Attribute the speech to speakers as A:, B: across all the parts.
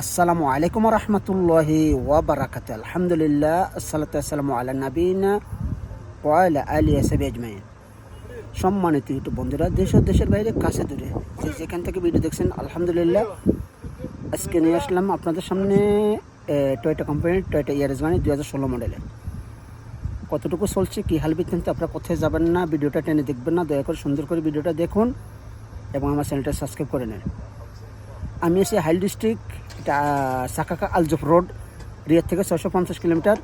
A: আসসালামু আলাইকুম রহমতুল্লাহি ওয়াবারাকাত আলহামদুলিল্লাহ, আসসালাতু আসসালামু আলা নবীনা ওয়ালা আলী আসাবি আজমাইন। সম্মানিত ইউটিউব বন্ধুরা, দেশ ও দেশের বাইরে, কাছে দূরে, যে যেখান থেকে ভিডিও দেখছেন, আলহামদুলিল্লাহ, আজকে নিয়ে আসলাম আপনাদের সামনে টয়টা কোম্পানির টয়টা ইয়ারেজ মানে দু হাজার ষোলো মডেলের কতটুকু চলছে, কী হাল বিত্তান্ত আপনারা কোথায় যাবেন না, ভিডিওটা টেনে দেখবেন না, দয়া করে সুন্দর করে ভিডিওটা দেখুন এবং আমার চ্যানেলটা সাবস্ক্রাইব করে নেন। আমি এসে হাইল ডিস্ট্রিক্ট, এটা সাকাকা আলজফ রোড রিয়ার থেকে ছশো পঞ্চাশ কিলোমিটার,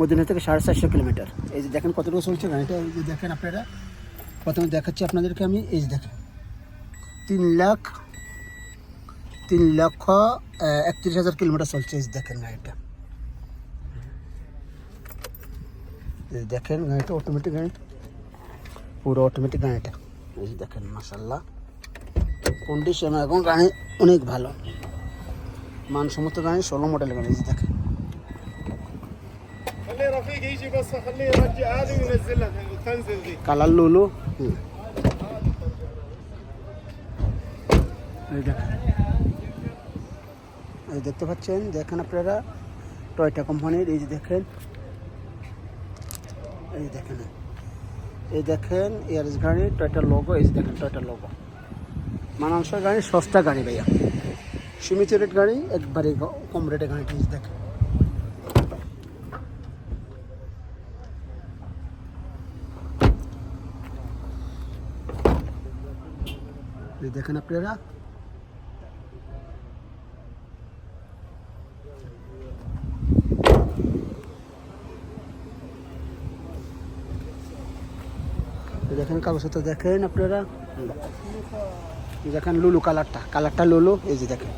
A: মদিনা থেকে সাড়ে চারশো কিলোমিটার। এই যে দেখেন কতটুকু চলছে গাড়িটা, এই যে দেখেন আপনারা, প্রথমে দেখাচ্ছি আপনাদেরকে আমি, এই যে দেখেন। তিন লাখ, তিন লক্ষ একত্রিশ হাজার কিলোমিটার চলছে এই দেখেন গাড়িটা। দেখেন গাড়িটা অটোমেটিক গাড়ি পুরো অটোমেটিক গাড়িটা। এই দেখেন মাসাল্লাহ কন্ডিশন এবং গাড়ি অনেক ভালো। মানসম্মত গাড়ি ষোলো মডেল গাড়ি
B: দেখে
A: কালার লুলু। এই দেখতে পাচ্ছেন দেখেন আপনারা টয়টা কোম্পানির এই যে দেখেন। এই দেখেন। এই দেখেন এয়ারএস গাড়ি টয়টা লোগো এই যে দেখেন টয়টা লোগো মানানসই গাড়ি, সস্তা গাড়ি ভাইয়া। সীমিত রেট গাড়ি, একবারে কম রেটে এই যে দেখেন। দেখেন আপনারা। দেখেন কাগজপত্র দেখেন আপনারা। দেখেন লুলু কালারটা কালারটা লুলু এই যে দেখেন।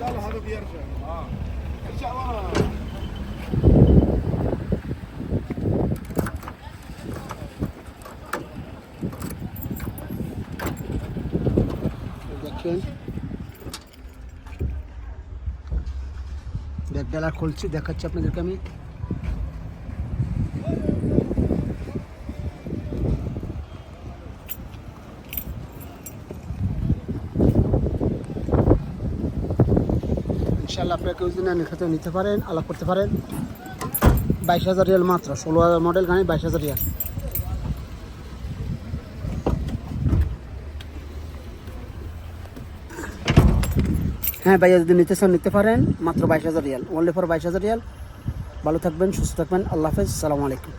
B: لا هذا بيرجع اه ارجع ورا
A: দেখেন ব্যাগ ডালা খুলছি দেখাচ্ছি আপনাদেরকে আমি ইনশাল্লাহ আপনারা কেউ যদি খাতে নিতে পারেন, আলাপ করতে পারেন। বাইশ হাজার রিয়াল মাত্র, ষোলো হাজার মডেল গাড়ি, বাইশ হাজার রিয়াল। হ্যাঁ ভাইয়া যদি নিতে চান, নিতে পারেন, মাত্র বাইশ হাজার রিয়াল। ওনলি ফর বাইশ হাজার রিয়াল। ভালো থাকবেন, সুস্থ থাকবেন, আল্লাহ হাফেজ, সালামু আলাইকুম।